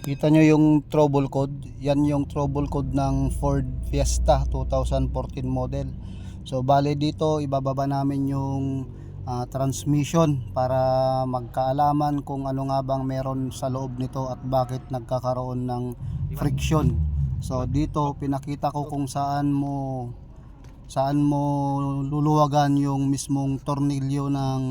Kita nyo yung trouble code. Yan yung trouble code ng Ford Fiesta 2014 model. So bale dito ibababa namin yung ah, transmission para magkaalaman kung ano nga bang meron sa loob nito at bakit nagkakaroon ng friction. So dito pinakita ko kung saan mo saan mo luluwagan yung mismong tornilyo ng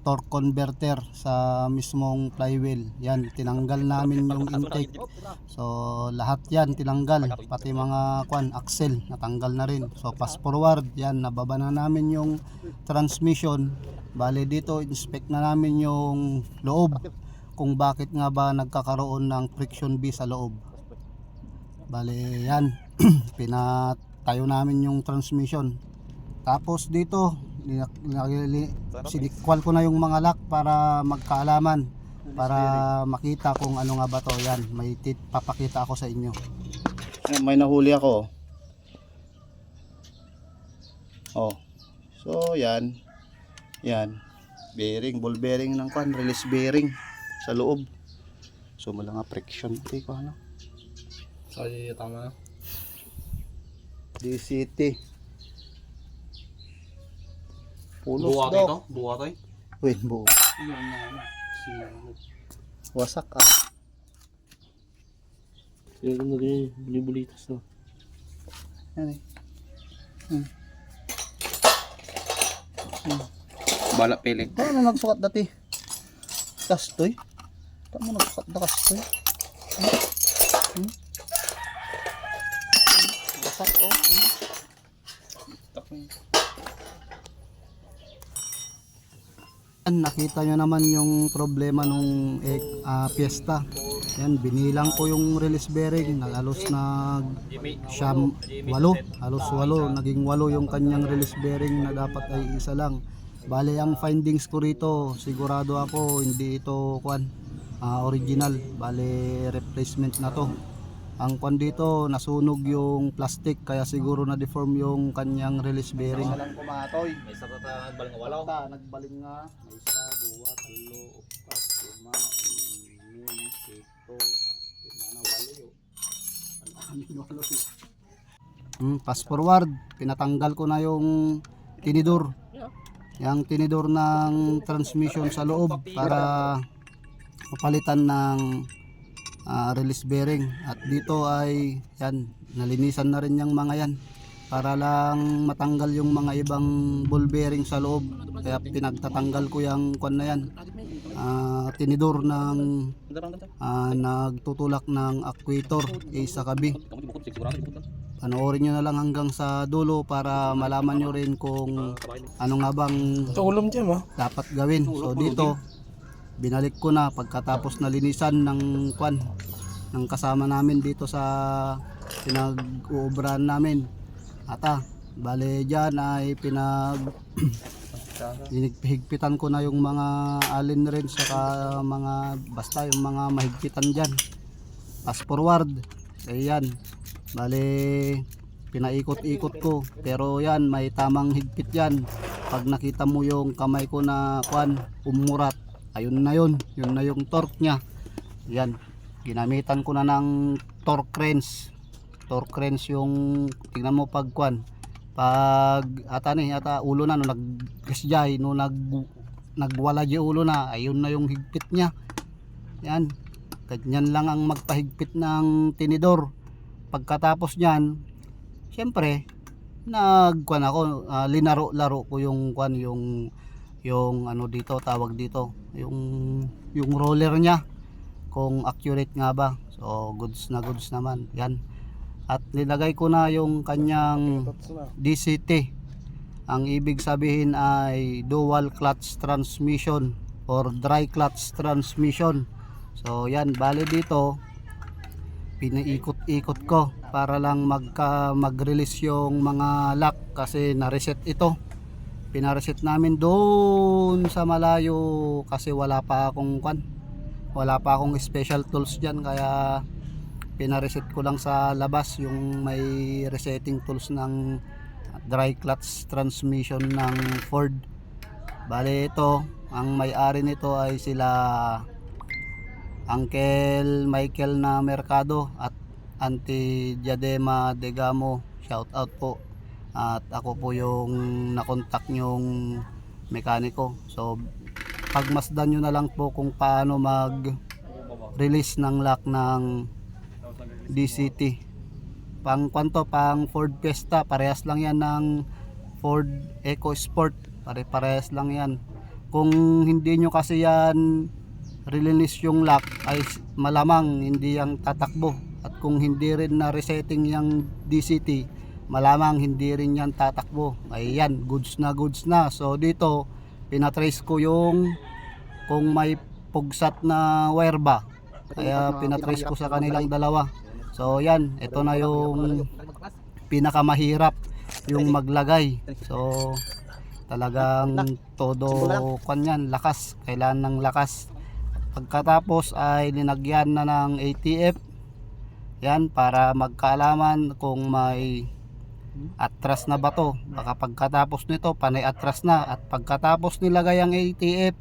torque converter sa mismong flywheel. Yan, tinanggal namin yung intake. So, lahat yan tinanggal. Pati mga kwan, axle, natanggal na rin. So, fast forward, yan, nababa na namin yung transmission. Bale dito, inspect na namin yung loob. Kung bakit nga ba nagkakaroon ng friction B sa loob. Bale, yan. Pinatayo namin yung transmission. Tapos dito, linak- linak- sinikwal ko na yung mga lock para magkaalaman para makita kung ano nga ba to. Yan may tit papakita ako sa inyo. May nahuli ako. Oh. So yan. Yan. Bearing ball bearing ng kwan release bearing sa loob. So wala nga friction. Ito ko ano Sorry, tama. DCT pulos Buwa daw ito? Buwa to eh? wait buo Yun na ano. Si... wasak ah Yung ano din, buli-bulitas no. yan eh Bala pilik. Ano na nagsukat dati? Kastoy? Tama nagsukat na kastoy? Hmm? Hmm? Basak oh. Hmm. Yan, nakita nyo naman yung problema nung eh, ah, fiesta. Yan, binilang ko yung release bearing. Halos nag siyam, walo. Halos walo. Naging walo yung kanyang release bearing na dapat ay isa lang. Bale, ang findings ko rito, sigurado ako hindi ito kwan, ah, original. Bale, replacement na to. Ang kwan dito, nasunog yung plastic kaya siguro na deform yung kanyang release bearing. Walang kumatoy. May sa tata balang walaw. Ta, nagbaling nga. May isa, dua, talo, upat, lima, inim, sito, lima na walo yun. Ang amin walo yun. Hmm, fast forward, pinatanggal ko na yung tinidor. Yung tinidor ng transmission sa loob para mapalitan ng ah, release bearing. At dito ay yan, nalinisan na rin yung mga yan para lang matanggal yung mga ibang ball bearing sa loob kaya pinagtatanggal ko yung kwan na yan Ah, tinidor ng ah, nagtutulak ng actuator eh, sa kabi panoorin nyo na lang hanggang sa dulo para malaman nyo rin kung ano nga bang ha. dapat gawin so dito binalik ko na pagkatapos na linisan ng kwan ng kasama namin dito sa pinag-uubrahan namin. Ata bale dyan ay pinag hinigpitan ko na yung mga alin rin saka mga basta yung mga mahigpitan dyan. Fast forward ayan bale pinaikot-ikot ko. Pero yan may tamang higpit yan. Pag nakita mo yung kamay ko na kwan umurat ayun na yun. Yun na yung torque nya yan. Ginamitan ko na ng torque wrench. Torque wrench yung tingnan mo pag kwan. Pag ata ni ata ulo na no nag kasjay no nag nagwala yung ulo na ayun na yung higpit nya yan. Ganyan lang ang magpahigpit ng tinidor. Pagkatapos niyan syempre nagkuan ako ah, linaro-laro ko yung kwan yung yung ano dito tawag dito yung yung roller niya kung accurate nga ba. So goods na goods naman yan. At nilagay ko na yung kanyang DCT ang ibig sabihin ay dual clutch transmission or dry clutch transmission. So yan bale dito pinaikot-ikot ko para lang magka mag-release yung mga lock kasi na-reset ito pinareset namin doon sa malayo kasi wala pa akong kwan wala pa akong special tools dyan kaya pinareset ko lang sa labas yung may resetting tools ng dry clutch transmission ng Ford bale ito ang may-ari nito ay sila Uncle Michael na Mercado at Auntie Diadema Degamo. Shout out po. At ako po yung nakontak yung mekaniko. So pagmasdan nyo na lang po kung paano mag release ng lock ng DCT. Pang kwanto, pang Ford Fiesta, parehas lang yan ng Ford EcoSport. Pare-parehas lang yan. Kung hindi nyo kasi yan release yung lock ay malamang hindi yang tatakbo. At kung hindi rin na resetting yung DCT, malamang hindi rin yan tatakbo. Ayan, goods na goods na. So dito, pinatrace ko yung kung may pugsat na wire ba. Kaya pinatrace ko sa kanilang dalawa. So yan, ito na yung pinakamahirap yung maglagay. So talagang todo kanyan lakas, kailangan ng lakas. Pagkatapos ay linagyan na ng ATF. Yan para magkaalaman kung may atras na bato. Baka pagkatapos nito panay atras na at pagkatapos nilagay ang ATF.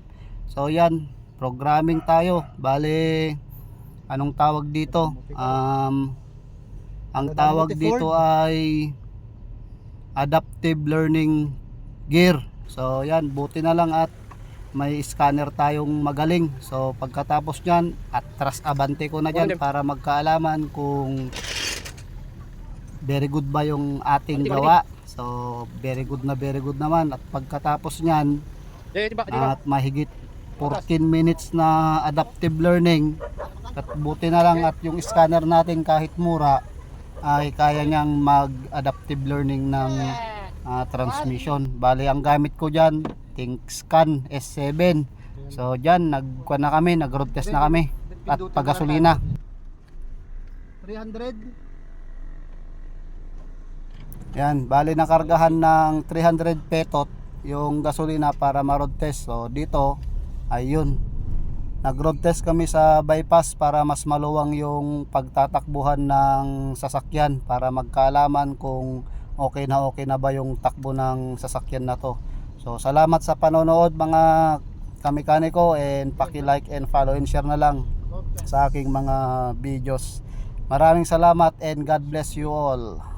So yan, programming tayo. Bale anong tawag dito? Um, ang tawag dito ay adaptive learning gear. So yan, buti na lang at may scanner tayong magaling. So pagkatapos niyan, atras abante ko na diyan para magkaalaman kung very good ba yung ating gawa. So very good na very good naman. At pagkatapos niyan at mahigit 14 minutes na adaptive learning at buti na lang at yung scanner natin kahit mura ay kaya niyang mag adaptive learning ng ah, transmission. Bali ang gamit ko dyan ThinkScan S7 so dyan nagkuha na kami nag road test na kami at pagasolina 300 yan bali nakargahan ng 300 petot yung gasolina para ma-road test so dito ayun nag-road test kami sa bypass para mas maluwang yung pagtatakbuhan ng sasakyan para magkaalaman kung okay na okay na ba yung takbo ng sasakyan na to. So salamat sa panonood mga kamekaniko and paki-like and follow and share na lang sa aking mga videos. Maraming salamat and God bless you all.